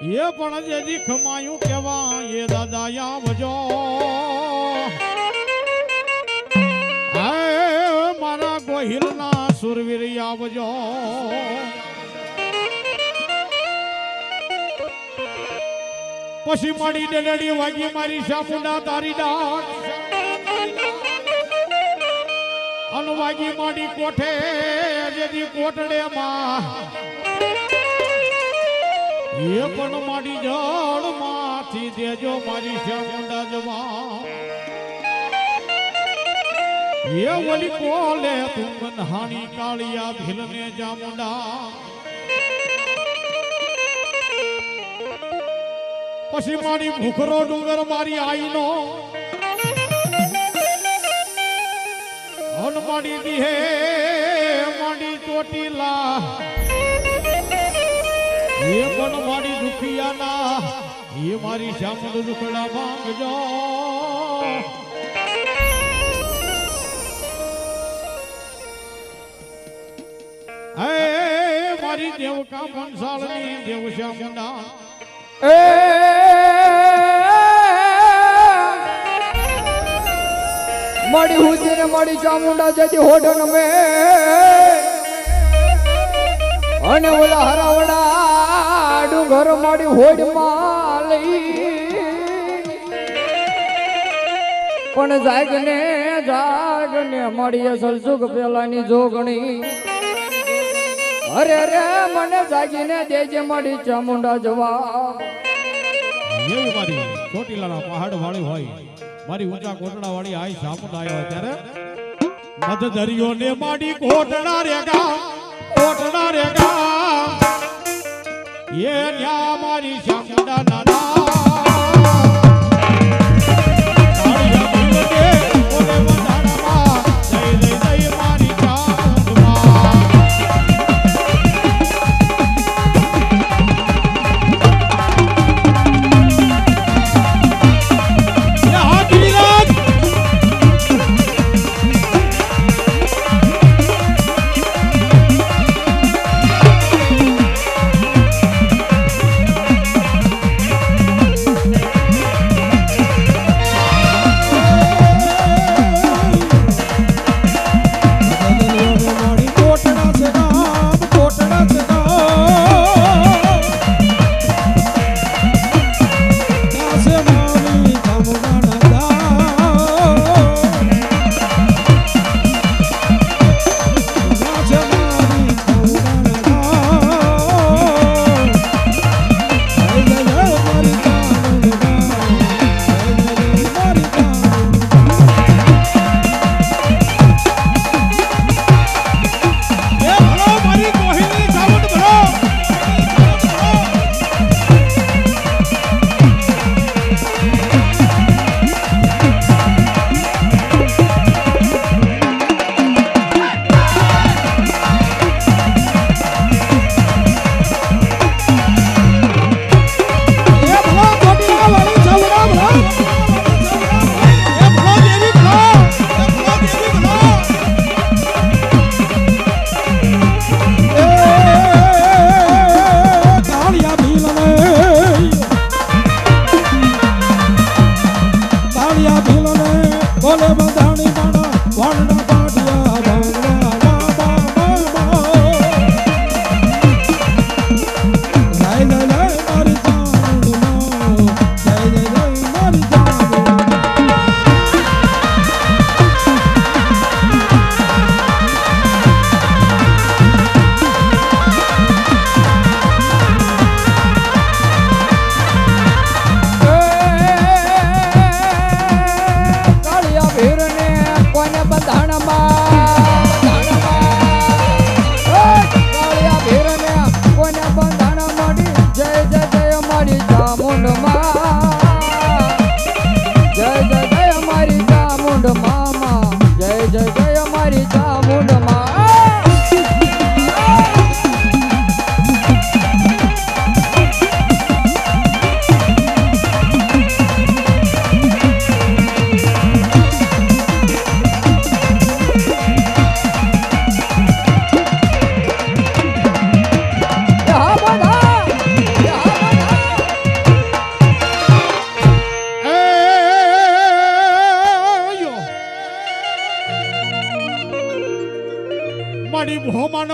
એ પણ જેજી ખમાયું કેવા એ દાદા આવજો. મારા ગોહિલના સુરવીર આવજો. પછી મળી ડેડડી વાગી મારી શામુંડા તારી ડાક અનવાગી માડી કોઠે, જેથી કોટડે માં એ પણ મારી જળમાંથી દેજો મારી શામુંડા જવા એ ઓલી કોલે તું હાણી કાળિયા ભીલને જામુંડા પછી મારી ભૂખરો ડુંગર મારી આઈનો. હન માડી દીહે, માડી ચોટીલા. એ પણ મારી દુખિયાના એ મારી શામળ દુખડા માંગજો હે મારી દેવકા બંસાળની દેવ શ્યામુંડા મળી હુજી ને મળી ચામુંડા જતી હોડન મે અને ઓલા હરાવડા ડુંગર મળી હોડમાં પણ જાગને જાગને મળીએ સલસુખ પેલાની જોગણી. અરે અરે, મને જાગીને દેજે મળી ચામુંડા જવા. મારી ચોટીલાના પહાડ વાળી હોય. મારી ઊંચા કોટડા વાળી આઈ સામુંડ આવ્યો ત્યારે મધ દરિયો ને માડી કોટડા રેગા, કોટડા રે ગા એ ન્યા મારી શામુંડા નાના Uno más.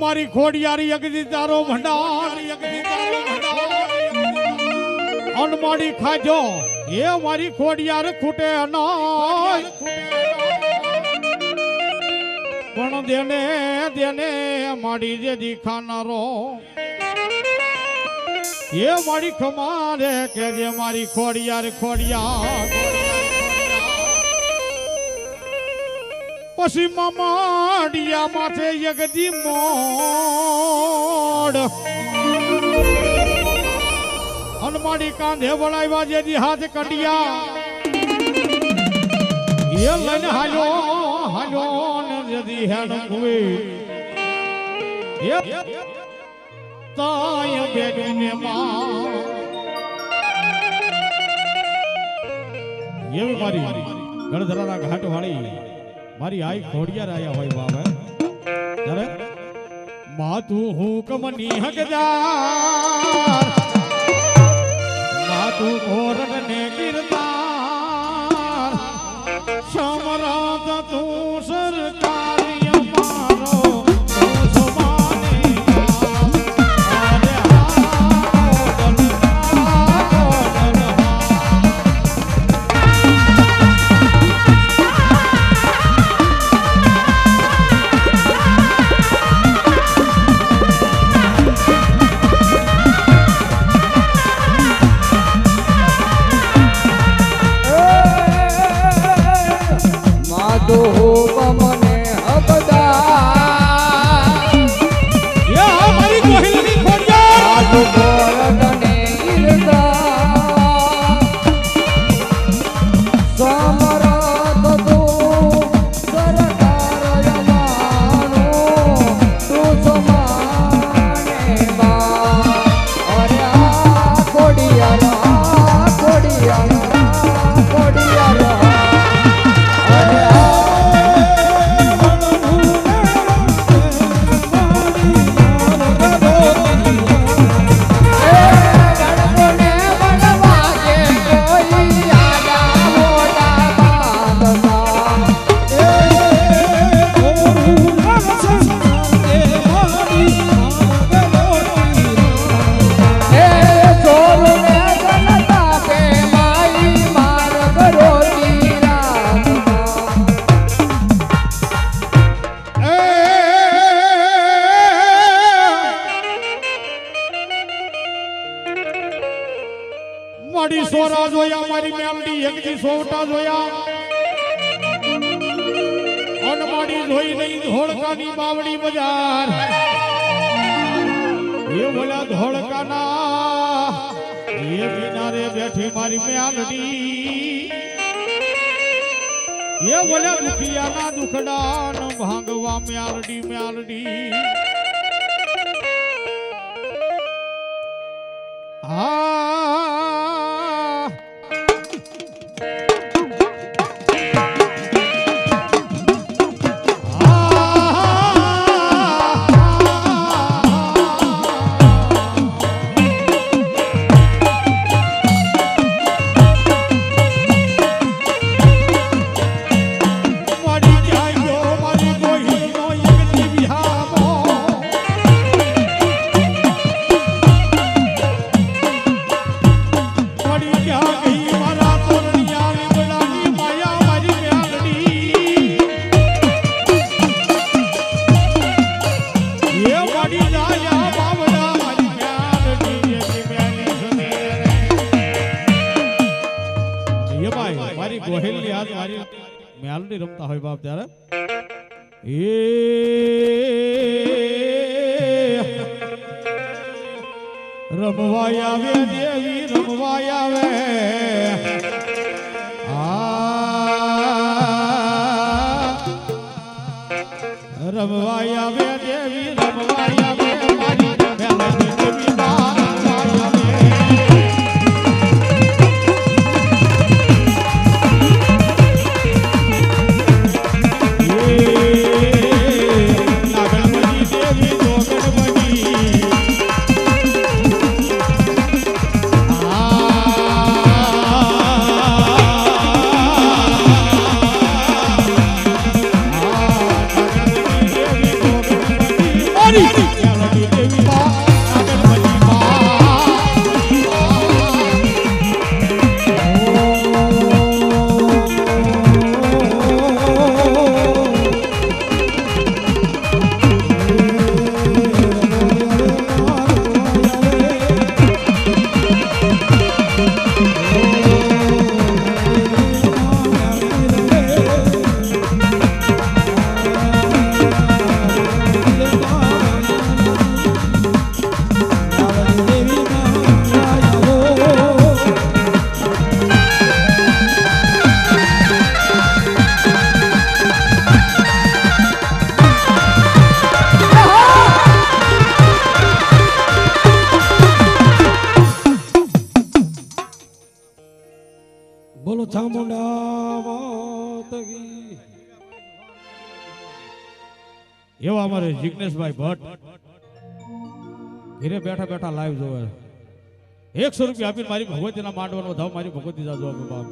મારી ખોડિયારી અગદી તારો ભંડાર અગદી તારો ભંડાર. અન મારી ખાજો, એ મારી ખોડિયાર ખૂટે અનાય પણ દેને દેને મારી જે દીખાનારો. એ મારી ખમારે કે જે મારી ખોડિયાર ખોડિયાર. પછી મમાડિયા માથે યગદી મોડ. હનુમાડી કાંધે વળાવ્યા જેની હાથ કડિયા એ લઈને હાલ્યો હાલ્યો ને હેડ કુએ તાય બેગને માં એવી મારી ગણધરાના ઘાટ વાળી મારી આઈ ખોડિયાર આયા હોય બાબા ત્યારે માતું હુકમની હકદાર. માતું કોરટ ને ગિરદાર સમરાત તું માધુ મને સોરા જોયા મારી મેલડી એકજી સોવટા જોયા. અનમાડી જોઈ નહીં ધોળકાની બાવડી બજાર. એ ભલા ધોળકાના એ કિનારે બેઠી મારી મેલડી એ ભલા દુખિયાના દુખડાન ભાંગવા મ્યાલડી મ્યાલડી એ રમવાય આવે દેવી રમવાય આવે. રમવાય આવે દેવી દેવી એવા અમારે જિગ્નેશભાઈ ભટ્ટ. ઘરે બેઠા બેઠા લાઈવ જોવે એકસો રૂપિયા આપીને મારી ભગવતીના માંડવાનો ધાવ મારી ભગવતી જાજો આપે બાપ.